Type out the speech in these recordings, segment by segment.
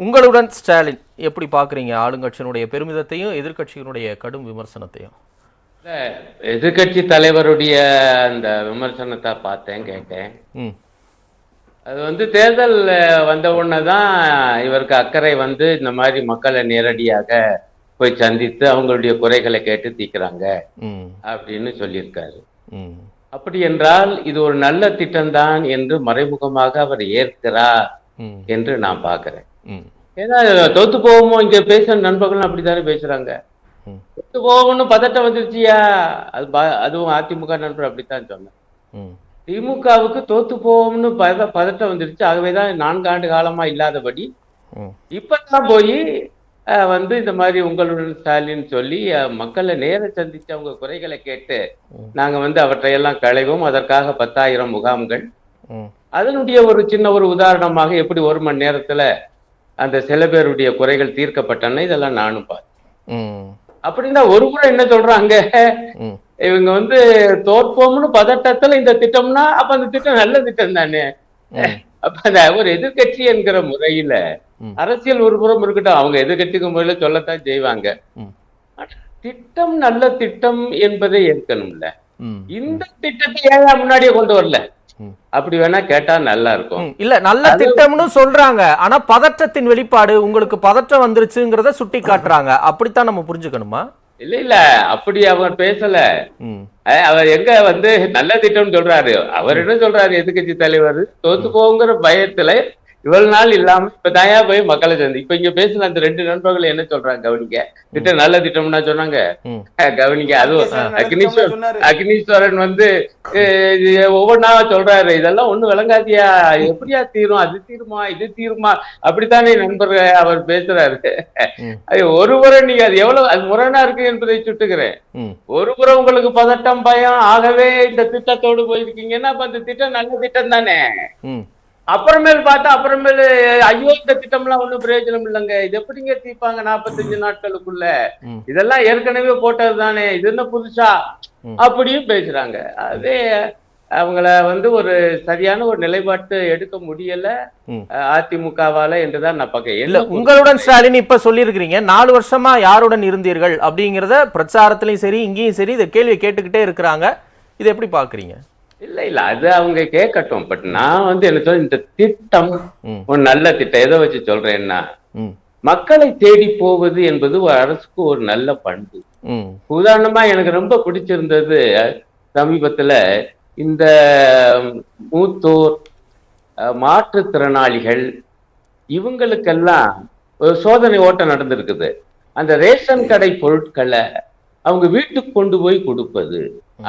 உங்களுடன் ஸ்டாலின் எப்படி பார்க்குறீங்க? ஆளுங்கட்சியினுடைய பெருமிதத்தையும் எதிர்க்கட்சியினுடைய கடும் விமர்சனத்தையும். இல்ல, எதிர்க்கட்சி தலைவருடைய அந்த விமர்சனத்தை பார்த்தேன் கேட்டேன். அது வந்து தேர்தல் வந்த உடனே தான் இவருக்கு அக்கறை வந்து இந்த மாதிரி மக்களை நேரடியாக போய் சந்தித்து அவங்களுடைய குறைகளை கேட்டு தீர்க்கிறாங்க ம். அப்படின்னு சொல்லியிருக்காரு. அப்படி என்றால் இது ஒரு நல்ல திட்டம்தான் என்று மறைமுகமாக அவர் ஏற்கிறார். என்று நான் பார்க்கிறேன். ம். ஏன்னா தோத்து போவோமோ இங்க பேசுற நண்பர்களும் அப்படித்தானே பேசுறாங்க. தோத்து போவோம்னு பதட்டம் வந்துருச்சியா? அது அதுவும் அதிமுக நண்பர் அப்படித்தான் சொன்னேன் திமுகவுக்கு தோத்து போவோம்னு பத பதட்டம் வந்துருச்சு. ஆகவேதான் நான்காண்டு காலமா இல்லாதபடி இப்பதான் போய் வந்து இந்த மாதிரி உங்களுடன் ஸ்டாலின் சொல்லி மக்களை நேர சந்திச்சு அவங்க குறைகளை கேட்டு. நாங்க வந்து அவற்றையெல்லாம் களைவோம். அதற்காக பத்தாயிரம் முகாம்கள் அதனுடைய ஒரு சின்ன ஒரு உதாரணமாக எப்படி ஒரு மணி நேரத்துல அந்த சில பேருடைய குறைகள் தீர்க்கப்பட்டன இதெல்லாம் நானும் பார்த்தேன். அப்படின்னா ஒரு முறை என்ன சொல்றாங்க? இவங்க வந்து தோற்போம்னு பதட்டத்துல இந்த திட்டம்னா அப்ப அந்த திட்டம் நல்ல திட்டம் தானே? அப்ப அந்த ஒரு எதிர்க்கட்சி என்கிற முறையில. அரசியல் ஒரு புறம் இருக்கட்டும் அவங்க எதிர்க்கட்சிக்கு முறையில சொல்லத்தான் செய்வாங்க. திட்டம் நல்ல திட்டம் என்பதை ஏற்கணும்ல. இந்த திட்டத்தை ஏன் முன்னாடியே கொண்டு வரல. அப்படி வேணா கேட்டா நல்லா இருக்கும். இல்ல நல்ல திட்டம்னு சொல்றாங்க. ஆனா பதற்றத்தின் வெளிப்பாடு உங்களுக்கு பதற்றம் வந்துருச்சுங்கிறத சுட்டி காட்டுறாங்க அப்படித்தான் நம்ம புரிஞ்சுக்கணுமா? இல்ல இல்ல அப்படி அவர் பேசல. அவர் எங்க வந்து நல்ல திட்டம்னு சொல்றாரு. அவர் என்ன சொல்றாரு எதிர்க்கட்சி தலைவர் தோத்து போங்கிற பயத்துல இவ்வளவு நாள் இல்லாம இப்ப தயா போய் மக்களை சந்தி இப்ப இங்க பேசின அந்த ரெண்டு நண்பர்கள் என்ன சொல்றாங்க கவனிக்க? திட்டம் நல்ல திட்டம்னா சொன்னாங்க. கவனிக்க. அதுவும் அக்னீஸ்வரன். அக்னீஸ்வரன் வந்து ஒவ்வொன்னா சொல்றாரு. இதெல்லாம் ஒண்ணு விளங்காதியா? எப்படியா தீரும்? அது தீருமா? இது தீருமா? அப்படித்தானே நண்பர் அவர் பேசுறாரு. அது ஒருவரை நீங்க அது எவ்வளவு அது முரணா இருக்கு என்பதை சுட்டுகிறேன் ம். ஒரு புறம் உங்களுக்கு பதட்டம் பயம். ஆகவே இந்த திட்டத்தோடு போயிருக்கீங்கன்னா அப்ப அந்த திட்டம் நல்ல திட்டம் தானே அப்புறமேல் பார்த்தா அப்புறமேல் ஐயோ இந்த திட்டம்லாம் ஒண்ணும் பிரயோஜனம் இல்லைங்க. இது எப்படிங்க தீர்ப்பாங்க நாற்பத்தஞ்சு நாட்களுக்குள்ள. இதெல்லாம் ஏற்கனவே போட்டது தானே. இது என்ன புதுசா. அப்படியும் பேசுறாங்க. அதே அவங்கள வந்து ஒரு சரியான ஒரு நிலைப்பாட்டு எடுக்க முடியல. அதிமுகவால என்றுதான் நான் பார்க்க இல்ல உங்களுடன் ஸ்டாலின் இப்ப சொல்லியிருக்கிறீங்க நாலு வருஷமா யாருடன் இருந்தீர்கள் அப்படிங்கிறத பிரச்சாரத்திலையும் சரி இங்கேயும் சரி இந்த கேள்வியை கேட்டுக்கிட்டே இருக்கிறாங்க. இதை எப்படி பாக்குறீங்க இல்ல இல்ல அது அவங்க கேட்கட்டும். பட் நான் வந்து என்ன சொல்ல இந்த திட்டம் ஒரு நல்ல திட்டம் எதை வச்சு சொல்றேன்னா மக்களை தேடி போவது என்பது ஒரு அரசுக்கு ஒரு நல்ல பண்பு. உதாரணமா எனக்கு ரொம்ப பிடிச்சிருந்தது சமீபத்துல இந்த மூத்தோர் மாற்றுத்திறனாளிகள் இவங்களுக்கெல்லாம் ஒரு சோதனை ஓட்டம் நடந்திருக்குது. அந்த ரேஷன் கடை பொருட்களை அவங்க வீட்டுக்கு கொண்டு போய் கொடுப்பது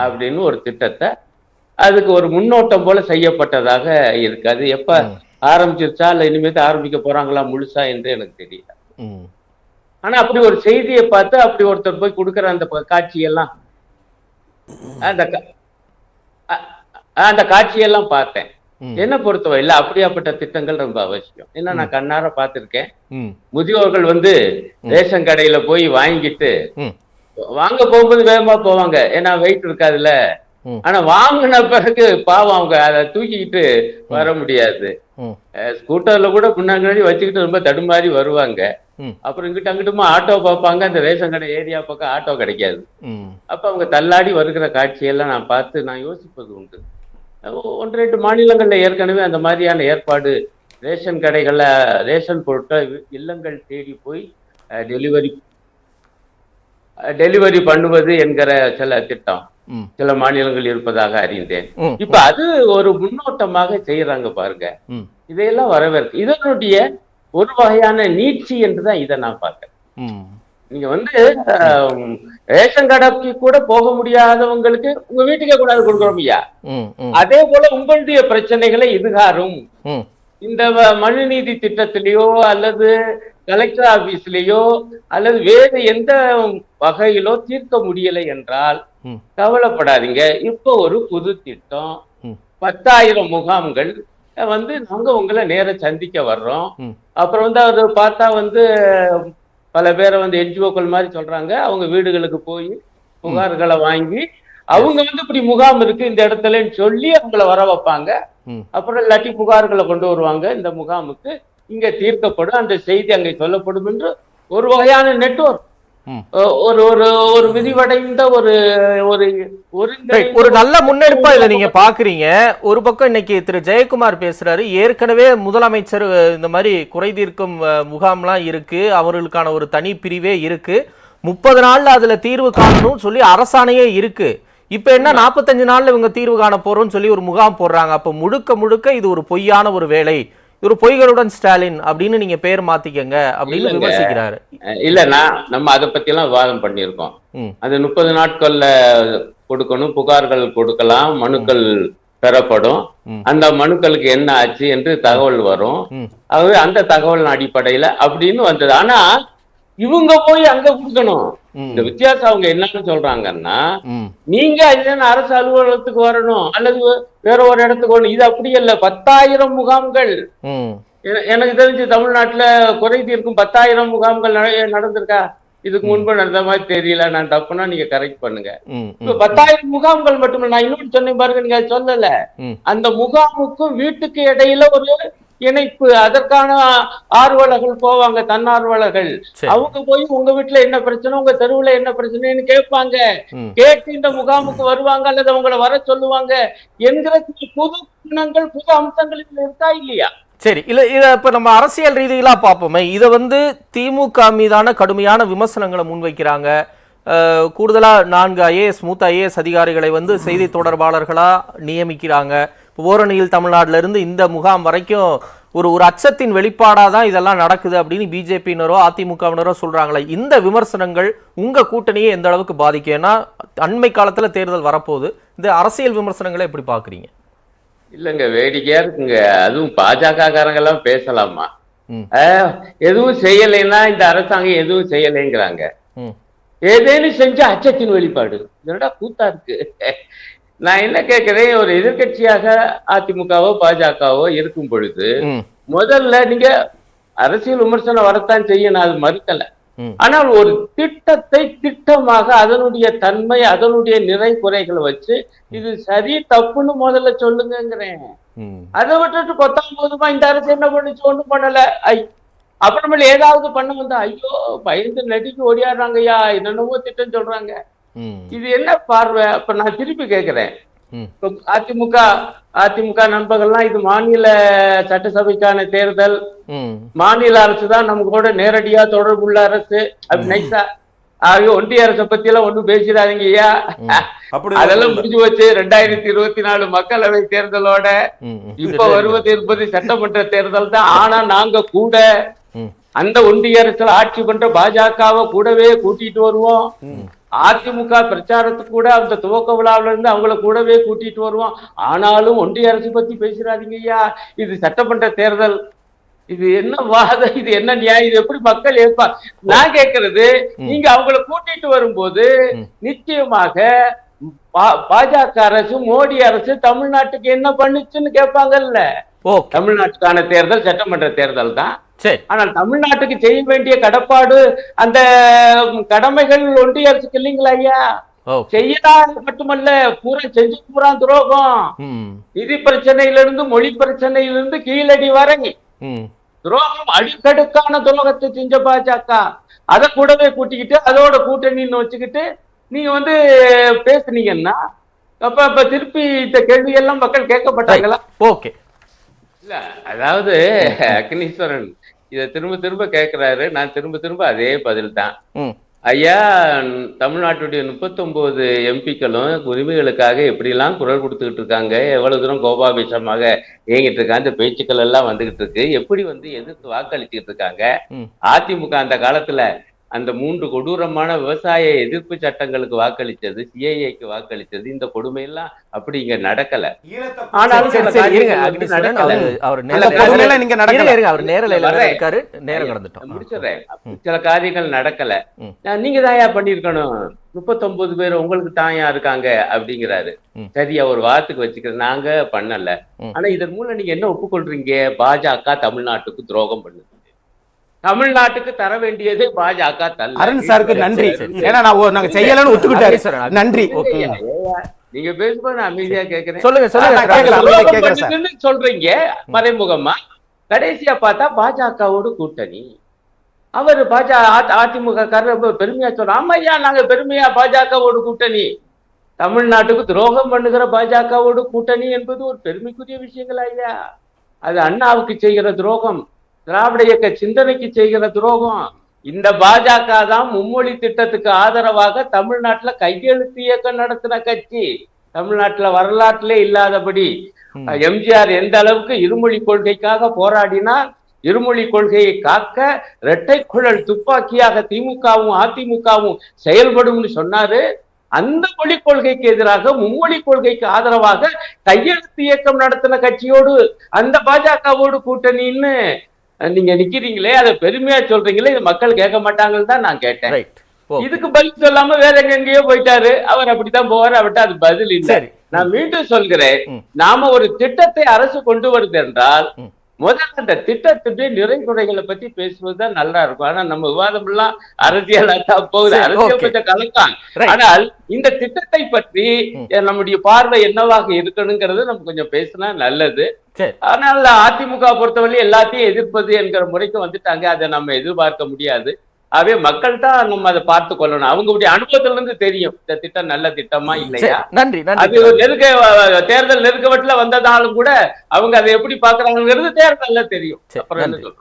அப்படின்னு ஒரு திட்டத்தை அதுக்கு ஒரு முன்னோட்டம் போல செய்யப்பட்டதாக இருக்கு. அது எப்ப. ஆரம்பிச்சிருச்சா? இல்ல இனிமேட்டு ஆரம்பிக்க போறாங்களா முழுசா என்று எனக்கு தெரியல. ஆனா அப்படி ஒரு செய்தியை பார்த்து அப்படி ஒருத்தர் போய் கொடுக்குற அந்த காட்சியெல்லாம் அந்த அந்த காட்சியெல்லாம் பார்த்தேன். என்ன பொறுத்தவரை இல்ல அப்படியாப்பட்ட திட்டங்கள் ரொம்ப அவசியம். ஏன்னா நான் கண்ணார பார்த்திருக்கேன். முதியோர்கள் வந்து ரேஷன் கடையில போய் வாங்கிட்டு வாங்க போகும்போது வேகமா போவாங்க. ஏன்னா வெயிட் இருக்காதுல்ல. ஆனா வாங்கின பிறகு பாவம் அவங்க அதை தூக்கிக்கிட்டு வர முடியாது. ஸ்கூட்டர்ல கூட முன்னாடி வச்சுக்கிட்டு ரொம்ப தடுமாறி வருவாங்க. அப்புறம் இங்கிட்ட அங்கிட்டுமா ஆட்டோ பார்ப்பாங்க. அந்த ரேஷன் கடை ஏரியா பக்கம் ஆட்டோ கிடைக்காது. அப்ப அவங்க தள்ளாடி வருகிற காட்சியெல்லாம் நான் பார்த்து நான் யோசிப்பது உண்டு. ஒன்று ரெண்டு மாநிலங்கள்ல ஏற்கனவே அந்த மாதிரியான ஏற்பாடு ரேஷன் கடைகள்ல ரேஷன் பொருட்களை இல்லங்கள் தேடி போய் டெலிவரி டெலிவரி பண்ணுவது என்கிற சில திட்டம். சில மாநிலங்கள் இருப்பதாக அறிந்தேன். இப்ப அது ஒரு முன்னோட்டமாக செய்யறாங்க பாருங்க. இதையெல்லாம் வரவேற்கு இதனுடைய ஒரு வகையான நீட்சி என்றுதான் இதை நான் பார்க்கிறேன். நீங்க வந்து ரேஷன் கடைக்கு கூட போக முடியாதவங்களுக்கு உங்க வீட்டுக்கே கூடாது கொடுக்குறோம் ஐயா. அதே போல உங்களுடைய பிரச்சனைகளை இதுகாரும் இந்த மனுநீதி திட்டத்திலேயோ அல்லது கலெக்டர் ஆபீஸ்லயோ அல்லது வேறு எந்த வகையிலோ தீர்க்க முடியலை என்றால். கவலைப்படாதீங்க. இப்போ ஒரு புது திட்டம். பத்தாயிரம் முகாம்கள். வந்து நாங்க உங்களை நேர சந்திக்க வர்றோம். அப்புறம் வந்து அது பார்த்தா வந்து பல பேரை வந்து என்ஜிஓக்கள் மாதிரி சொல்றாங்க. அவங்க வீடுகளுக்கு போய் புகார்களை வாங்கி அவங்க வந்து இப்படி முகாம் இருக்கு இந்த இடத்துலன்னு சொல்லி அவங்கள வர வைப்பாங்க. அப்புறம் இல்லாட்டி புகார்களை கொண்டு வருவாங்க இந்த முகாமுக்கு. இங்க தீர்க்கப்படும் அந்த செய்தி அங்கே சொல்லப்படும் என்று ஒரு வகையான நெட்வொர்க். ஒரு ஒரு ஒரு விரிவடைந்த ஒரு ஒரு. ஒரு நல்ல முன்னெடுப்பா இதை நீங்க பாக்குறீங்க. ஒரு பக்கம் இன்னைக்கு திரு. ஜெயக்குமார் பேசுறாரு ஏற்கனவே முதலமைச்சர் இந்த மாதிரி குறை தீர்க்கும் முகாம்லாம் இருக்கு. அவர்களுக்கான ஒரு தனி பிரிவே இருக்கு. முப்பது நாள்ல அதுல தீர்வு காணணும் சொல்லி அரசாணையே இருக்கு. இப்ப என்ன நாற்பத்தஞ்சு நாள்ல இவங்க தீர்வு காண போறோம்னு சொல்லி ஒரு முகாம் போடுறாங்க. அப்ப முழுக்க முழுக்க இது ஒரு பொய்யான ஒரு வேலை. ஒரு பொய்களுடன் ஸ்டாலின் அப்படின்னு நீங்க பேர் மாத்திக்கங்க அப்படின்னு. விமர்சிக்கிறாரு இல்லைன்னா நம்ம அதை பத்தி எல்லாம் விவாதம் பண்ணியிருக்கோம் ம். அது முப்பது நாட்கள்ல கொடுக்கணும் புகார்கள் கொடுக்கலாம் மனுக்கள் பெறப்படும். அந்த மனுக்களுக்கு என்ன ஆச்சு என்று தகவல் வரும். ஆகவே அந்த தகவல் அடிப்படையில அப்படின்னு வந்தது ஆனா இவங்க போய் அங்க கொடுக்கணும். இந்த வித்தியாசம் அவங்க என்னன்னு சொல்றாங்கன்னா நீங்க அரசு அலுவலகத்துக்கு வரணும் அல்லது வேற ஒரு இடத்துக்கு வரணும். இது அப்படி இல்ல. பத்தாயிரம் முகாம்கள். எனக்கு தெரிஞ்சு தமிழ்நாட்டுல குறை தீர்க்கும் பத்தாயிரம் முகாம்கள் நட- நடந்திருக்கா? இதுக்கு முன்பு நடந்த மாதிரி தெரியல. நான் தப்புனா நீங்க கரெக்ட் பண்ணுங்க. இப்ப பத்தாயிரம் முகாம்கள் மட்டுமில்ல. நான் இன்னொன்று சொன்னேன் பாருங்க நீங்க சொல்லல. அந்த முகாமுக்கும் வீட்டுக்கு இடையில ஒரு இணைப்பு அதற்கான ஆர்வலர்கள் போவாங்க தன்னார்வலர்கள். அவங்க போய் உங்க வீட்டுல என்ன பிரச்சனை உங்க தெருவுல என்ன பிரச்சனைன்னு கேட்பாங்க. கேட்டு இந்த முகாமுக்கு வருவாங்க அல்லது அவங்கள வர சொல்லுவாங்க. என்கிற புது குணங்கள் புது அம்சங்கள் இருக்கா இல்லையா? சரி இல்ல இத இப்ப நம்ம அரசியல் ரீதியிலா பார்ப்போமே. இத வந்து திமுக மீதான கடுமையான விமர்சனங்களை முன்வைக்கிறாங்க. அஹ், கூடுதலா நான்கு ஐஏஎஸ் மூத்த ஐஏஎஸ் அதிகாரிகளை வந்து செய்தி தொடர்பாளர்களா நியமிக்கிறாங்க. இப்போ ஓரணியில் தமிழ்நாட்டுல இருந்து இந்த முகாம் வரைக்கும் ஒரு ஒரு அச்சத்தின் வெளிப்பாடா தான் இதெல்லாம் நடக்குது அப்படின்னு பிஜேபியினரோ அதிமுகவினரோ சொல்றாங்களே. இந்த விமர்சனங்கள் உங்க கூட்டணியை எந்த அளவுக்கு பாதிக்கும்? ஏன்னா அண்மை காலத்துல தேர்தல் வரப்போகுது. இந்த அரசியல் விமர்சனங்களை எப்படி பாக்குறீங்க இல்லங்க வேடிக்கையா இருக்குங்க. அதுவும் பாஜக காரங்க எல்லாம் பேசலாமா எதுவும் செய்யலைன்னா இந்த அரசாங்கம் எதுவும் செய்யலைங்கிறாங்க. ஏதேனும் செஞ்ச அச்சத்தின் வெளிப்பாடு. இதனடா கூத்தா இருக்கு? நான் என்ன கேட்கிறேன் ஒரு எதிர்க்கட்சியாக அதிமுகவோ பாஜகவோ இருக்கும் பொழுது முதல்ல நீங்க அரசியல் விமர்சனம் வரத்தான் செய்ய நான் அது மறுக்கல. ஆனால் ஒரு திட்டத்தை திட்டமாக அதனுடைய தன்மை அதனுடைய நிறை குறைகளை வச்சு இது சரி தப்புன்னு முதல்ல சொல்லுங்கங்கிறேன். ம். அதை விட்டுட்டு பத்தாம் போதுமா? இந்த அரசு என்ன பண்ணுச்சு? ஒண்ணும் பண்ணல. ஐ அப்புறமேல ஏதாவது பண்ண வந்தா ஐயோ பயந்து நடிக்கு ஓடியாடுறாங்க ஐயா என்னென்னவோ திட்டம் சொல்றாங்க. இது என்ன பார்வை? அப்ப நான் திருப்பி கேட்கிறேன். இப்ப அதிமுக அதிமுக நண்பர்கள்லாம் இது மாநில சட்டசபைக்கான தேர்தல். மாநில அரசு தான் நம்ம கூட நேரடியா தொடர்புள்ள அரசு. அப்படி நைஸா ஆகிய ஒன்றிய அரசை பத்தி எல்லாம் ஒண்ணும் பேசிடாதீங்க ஐயா. அப்படி அதெல்லாம் முடிஞ்சு போச்சு. ரெண்டாயிரத்தி இருபத்தி நாலு மக்களவை தேர்தலோட. இப்ப வருவது இருப்பது சட்டமன்ற தேர்தல் தான். ஆனா நாங்க கூட. அந்த ஒன்றிய அரசுல ஆட்சி பண்ற பாஜகவை கூடவே கூட்டிட்டு வருவோம். அதிமுக பிரச்சாரத்துக்கு கூட அந்த துவக்க விழாவில இருந்து அவங்கள கூடவே கூட்டிட்டு வருவோம். ஆனாலும் ஒன்றிய அரசு பத்தி பேசுறாதீங்க ஐயா. இது சட்டமன்ற தேர்தல். இது என்ன வாதம் இது என்ன நியாயம்? இது எப்படி மக்கள் ஏற்பா நான் கேட்கறது நீங்க அவங்கள கூட்டிட்டு வரும்போது. நிச்சயமாக பா- பாஜக அரசு மோடி அரசு தமிழ்நாட்டுக்கு என்ன பண்ணுச்சுன்னு கேட்பாங்கல்ல. தமிழ்நாட்டுக்கான தேர்தல் சட்டமன்ற தேர்தல் தான். சரி. ஆனால் தமிழ்நாட்டுக்கு செய்ய வேண்டிய கடப்பாடு அந்த கடமைகள் ஒன்றிய அரசுக்கு இல்லைங்களா ஐயா? ஓகே செய்யலாம் மட்டுமல்ல பூரா செஞ்சு பூரா துரோகம். நிதி பிரச்சனையிலிருந்து மொழி பிரச்சனையிலிருந்து கீழடி வரை ம். துரோகம் அடுக்கடுக்கான துரோகத்தை செஞ்ச பாஜக. அதை கூடவே கூட்டிக்கிட்டு அதோட கூட்டணின்னு வச்சுக்கிட்டு நீங்க வந்து பேசுனீங்கன்னா அப்ப அப்ப திருப்பி இந்த கேள்வி எல்லாம் மக்கள் கேட்கப்பட்டாங்களா? ஓகே இல்ல அதாவது அக்னீஸ்வரன் இத திரும்ப திரும்ப கேக்குறாரு. நான் திரும்ப திரும்ப அதே பதில் தான் ஐயா தமிழ்நாட்டுடைய முப்பத்தொன்பது எம்பிக்களும் உரிமைகளுக்காக எப்படிலாம் குரல் கொடுத்துக்கிட்டு இருக்காங்க? எவ்வளவு தூரம் கோபாபிஷமாக இயங்கிட்டு இருக்காங்க அந்த பேச்சுக்கள் எல்லாம் வந்துகிட்டு இருக்கு. எப்படி வந்து எதிர்த்து வாக்களிச்சுக்கிட்டு இருக்காங்க. அதிமுக அந்த காலத்துல அந்த மூன்று கொடூரமான விவசாய எதிர்ப்பு சட்டங்களுக்கு வாக்களிச்சது சிஏஏக்கு வாக்களிச்சது இந்த கொடுமையெல்லாம் அப்படி இங்க நடக்கல. முடிச்சிடுறேன். சில காரியங்கள் நடக்கல. நீங்க தாயா பண்ணிருக்கணும் முப்பத்தொன்பது பேர் உங்களுக்கு தாயா இருக்காங்க அப்படிங்கிறாரு. சரியா ஒரு வாரத்துக்கு வச்சுக்கிறது நாங்க பண்ணல. ஆனா இதன் மூலம் நீங்க என்ன ஒப்புக்கொள்றீங்க? பாஜக தமிழ்நாட்டுக்கு துரோகம் பண்ணுது. தமிழ்நாட்டுக்கு தர வேண்டியது பாஜக தரல அருண் சாருக்கு நன்றி. சரி, சரி. ஏன்னா நான் நாங்க செய்யலன்னு ஒத்துக்கிட்டாரு. அக்னீஸ்வரன். நன்றி. ஓகே. நீங்க பேசும்போது நான் அமைதியா கேக்குறேன். சொல்லுங்க சார். சொல்றீங்க மறைமுகமா? கடைசியா பார்த்தா பாஜகவோடு கூட்டணி. அவர் பாஜக அதிமுக காரர் ரொம்ப பெருமையா சொல்றார் ஆமா ஐயா நாங்க பெருமையா பாஜகவோடு கூட்டணி. தமிழ்நாட்டுக்கு துரோகம் பண்ணுகிற பாஜகவோடு கூட்டணி என்பது ஒரு பெருமைக்குரிய விஷயங்களா ஐயா அது அண்ணாவுக்கு செய்கிற துரோகம். திராவிட இயக்க சிந்தனைக்கு செய்கிற துரோகம். இந்த பாஜக தான் மும்மொழி திட்டத்துக்கு ஆதரவாக தமிழ்நாட்டுல கையெழுத்து இயக்கம் நடத்தின கட்சி. தமிழ்நாட்டுல வரலாற்றிலே இல்லாதபடி. எம்ஜிஆர் எந்த அளவுக்கு இருமொழி கொள்கைக்காக போராடினார் இருமொழி கொள்கையை காக்க இரட்டை குழல் துப்பாக்கியாக திமுகவும் அதிமுகவும் செயல்படும்னு சொன்னாரு. அந்த மொழி கொள்கைக்கு எதிராக மும்மொழி கொள்கைக்கு ஆதரவாக கையெழுத்து இயக்கம் நடத்தின கட்சியோடு அந்த பாஜகவோடு கூட்டணின்னு நீங்க நிக்கிறீங்களே அதை பெருமையா சொல்றீங்களே இது மக்கள் கேட்க மாட்டாங்கன்னு தான் நான் கேட்டேன். இதுக்கு பதில் சொல்லாம வேற எங்க எங்கேயோ போயிட்டாரு. அவர் அப்படித்தான் போவாரு அவர்கிட்ட அது பதில் இல்லை. நான் மீண்டும் சொல்கிறேன். நாம ஒரு திட்டத்தை அரசு கொண்டு வருது என்றால். முதல்ல அந்த திட்டத்துடைய நிறைகுறைகளை பத்தி பேசுவதுதான் நல்லா இருக்கும். ஆனா நம்ம விவாதம் எல்லாம் அரசியலா தான் போகுது. அரசியல். கொஞ்சம் கலக்கான். ஆனால் இந்த திட்டத்தை பற்றி நம்முடைய பார்வை என்னவாக இருக்கணுங்கிறது நம்ம கொஞ்சம் பேசினா நல்லது. ஆனால் அதிமுக பொறுத்தவரை எல்லாத்தையும் எதிர்ப்பது என்கிற முறைக்கு வந்துட்டாங்க. அதை நம்ம எதிர்பார்க்க முடியாது. ஆகவே மக்கள் தான் நம்ம அதை பார்த்து கொள்ளணும். அவங்களுடைய அனுபவத்துல இருந்து தெரியும். இந்த திட்டம் நல்ல திட்டமா இல்லையா? நன்றி அது நெருக்க தேர்தல் நெருக்கவட்டில் வந்ததாலும் கூட அவங்க அதை எப்படி பாக்குறாங்கிறது தேர்தல்ல தெரியும். அப்புறம்?